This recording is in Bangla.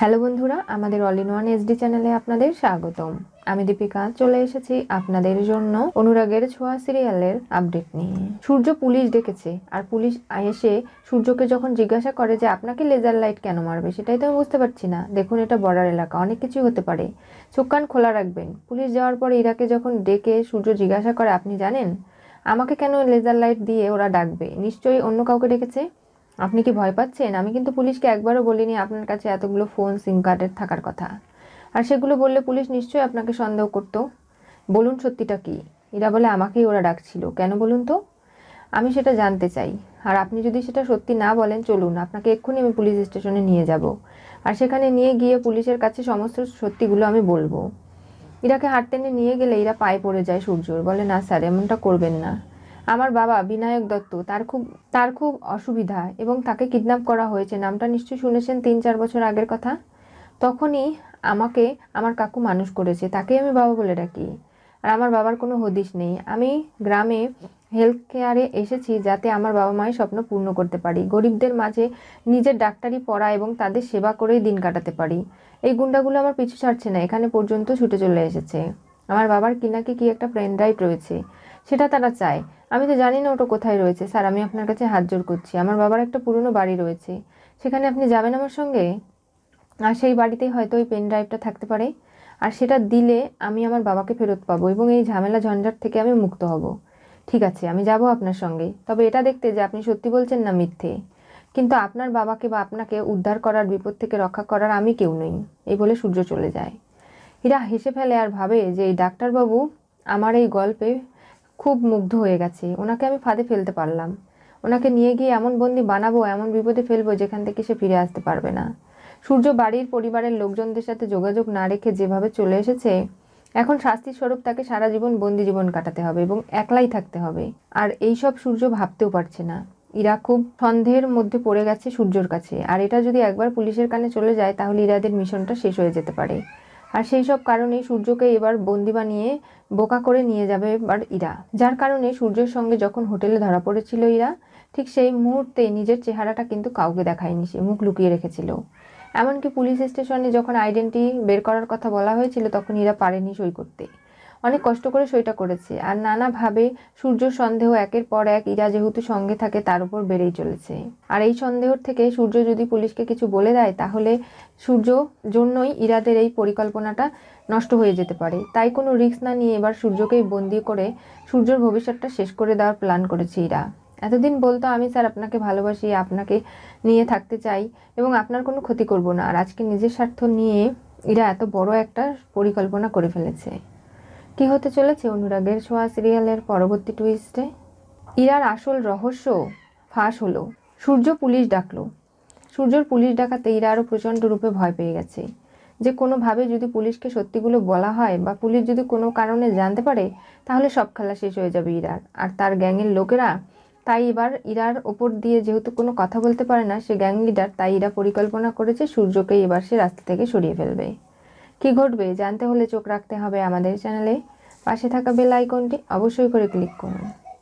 হ্যালো বন্ধুরা, আমাদের অল ইন ওয়ান এসডি চ্যানেলে আপনাদের স্বাগতম। আমি দীপিকা, চলে এসেছি আপনাদের জন্য অনুরাগের ছোঁয়া সিরিয়ালের আপডেট নিয়ে। সূর্য পুলিশ ডেকেছে, আর পুলিশ এসে সূর্যকে যখন জিজ্ঞাসা করে যে আপনাকে লেজার লাইট কেন মারবে, সেটাই তো আমি বুঝতে পারছি না। দেখুন, এটা বর্ডার এলাকা, অনেক কিছু হতে পারে। চোখ কান খোলা রাখবেন। পুলিশ যাওয়ার পর ইরাকে যখন ডেকে সূর্য জিজ্ঞাসা করে, আপনি জানেন? আমাকে কেন লেজার লাইট দিয়ে ওরা ডাকবে? নিশ্চয়ই অন্য কাউকে ডেকেছে? আপনি কি ভয় পাচ্ছেন? আমি কিন্তু পুলিশকে একবারও বলিনি আপনার কাছে এতগুলো ফোন সিম কার্ডের থাকার কথা। আর সেগুলো বললে পুলিশ নিশ্চয়ই আপনাকে সন্দেহ করতো। বলুন সত্যিটা কি? এরা বলে আমাকেই ওরা ডাকছিল। কেন বলুন তো? আমি সেটা জানতে চাই। আর আপনি যদি সেটা সত্যি না বলেন, চলুন, আপনাকে এক্ষুনি আমি পুলিশ স্টেশনে নিয়ে যাব। আর সেখানে নিয়ে গিয়ে পুলিশের কাছে সমস্ত সত্যিগুলো আমি বলব। ইরাকে হাট টেনে নিয়ে গেলে এরা পায়ে পড়ে যায় সূর্যর। বলে, না স্যার, এমনটা করবেন না। আমার বাবা বিনায়ক দত্ত, তার খুব তার খুব অসুবিধা এবং তাকে কিডন্যাপ করা হয়েছে। নামটা নিশ্চয়ই শুনেছেন তিন চার বছর আগের কথা। তখনই আমাকে, আমার কাকু মানুষ করেছে, তাকে আমি বাবা বলে ডাকি। আর আমার বাবার কোনো হদিশ নেই। আমি গ্রামে হেলথ কেয়ারে এসেছি যাতে আমার বাবা মায়ের স্বপ্ন পূর্ণ করতে পারি। গরিবদের মাঝে নিজের ডাক্তারি পড়া এবং তাদের সেবা করেই দিন কাটাতে পারি। এই গুন্ডাগুলো আমার পিছু ছাড়ছে না, এখানে পর্যন্ত ছুটে চলে এসেছে। আমার বাবার কি নাকি কি একটা ফ্রেন্ড ড্রাইভ রয়েছে। সেটা তারা চায়। আমি তো জানি না ওটা কোথায় রয়েছে। স্যার, আমি আপনার কাছে হাত জোর করছি। আমার বাবার একটা পুরনো বাড়ি রয়েছে। সেখানে আপনি যাবেন আমার সঙ্গে? আর সেই বাড়িতেই হয়তো ওই পেন ড্রাইভটা থাকতে পারে। আর সেটা দিলে আমি আমার বাবাকে ফেরত পাবো এবং এই ঝামেলা ঝঞ্ঝাট থেকে আমি মুক্ত হব। ঠিক আছে, আমি যাব আপনার সঙ্গে। তবে এটা দেখতে যে আপনি সত্যি বলছেন না মিথ্যে। কিন্তু আপনার বাবাকে বা আপনাকে উদ্ধার করার বিপদ থেকে রক্ষা করার আমি কেউ নই, এই বলে সূর্য চলে যায়। হীরা হেসে ফেলে আর ভাবে যে, এই ডাক্তারবাবু, আমার এই গল্পে খুব মুগ্ধ হয়ে গেছে। ওনাকে আমি ফাঁদে ফেলতে পারলাম। ওনাকে নিয়ে গিয়ে এমন বন্দি বানাবো, এমন বিপদে ফেলব যেখান থেকে সে ফিরে আসতে পারবে না। সূর্য বাড়ির পরিবারের লোকজনদের সাথে যোগাযোগ না রেখে যেভাবে চলে এসেছে, এখন শাস্তির স্বরূপ তাকে সারা জীবন বন্দি জীবন কাটাতে হবে এবং একলাই থাকতে হবে। আর এই সব সূর্য ভাবতেও পারছে না। ইরা খুব সন্দেহের মধ্যে পড়ে গেছে সূর্যর কাছে। আর এটা যদি একবার পুলিশের কানে চলে যায়, তাহলে ইরাদের মিশনটা শেষ হয়ে যেতে পারে। আর সেই সব কারণে সূর্যকে এবার বন্দি বানিয়ে বোকা করে নিয়ে যাবে এবার ইরা। যার কারণে সূর্যের সঙ্গে যখন হোটেলে ধরা পড়েছিল ইরা, ঠিক সেই মুহূর্তে নিজের চেহারাটা কিন্তু কাউকে দেখায়নি, সে মুখ লুকিয়ে রেখেছিল। এমনকি পুলিশ স্টেশনে যখন আইডেন্টি বের করার কথা বলা হয়েছিল, তখন ইরা পারেনি সই করতে। অনেক কষ্ট করে সইটা করেছে। আর নানাভাবে সূর্য সন্দেহ একের পর এক ইরা যেহেতু সঙ্গে থাকে তার উপর বেড়েই চলেছে। আর এই সন্দেহর থেকে সূর্য যদি পুলিশকে কিছু বলে দেয়, তাহলে সূর্য জন্যই ইরাদের এই পরিকল্পনাটা নষ্ট হয়ে যেতে পারে। তাই কোনো রিস্ক না নিয়ে এবার সূর্যকেই বন্দি করে সূর্যর ভবিষ্যৎটা শেষ করে দেওয়ার প্ল্যান করেছে ইরা। এতদিন বলতো, আমি স্যার আপনাকে ভালোবাসি, আপনাকে নিয়ে থাকতে চাই এবং আপনার কোনো ক্ষতি করব না। আর আজকে নিজের স্বার্থ নিয়ে এরা এত বড় একটা পরিকল্পনা করে ফেলেছে। কি হতে চলেছে অনুরাগের ছোঁয়া সিরিয়ালের পরবর্তী টুইস্টে ইরার আসল রহস্য ফাঁস হলো। সূর্য পুলিশ ডাকলো। সূর্যর পুলিশ ডাকাতে ইরা আরও প্রচণ্ড রূপে ভয় পেয়ে গেছে। যে কোনোভাবে যদি পুলিশকে সত্যিগুলো বলা হয় বা পুলিশ যদি কোনো কারণে জানতে পারে, তাহলে সব খেলা শেষ হয়ে যাবে ইরার। আর তার গ্যাংয়ের লোকেরা তাই এবার ইরার ওপর দিয়ে যেহেতু কোনো কথা বলতে পারে না, সে গ্যাং লিডার তাই ইরা পরিকল্পনা করেছে সূর্যকে এবার সে রাস্তা থেকে সরিয়ে ফেলবে। কি ঘটবে জানতে হলে চোখ রাখতে হবে আমাদের চ্যানেলে। পাশে থাকা বেল আইকনটি অবশ্যই করে ক্লিক করুন।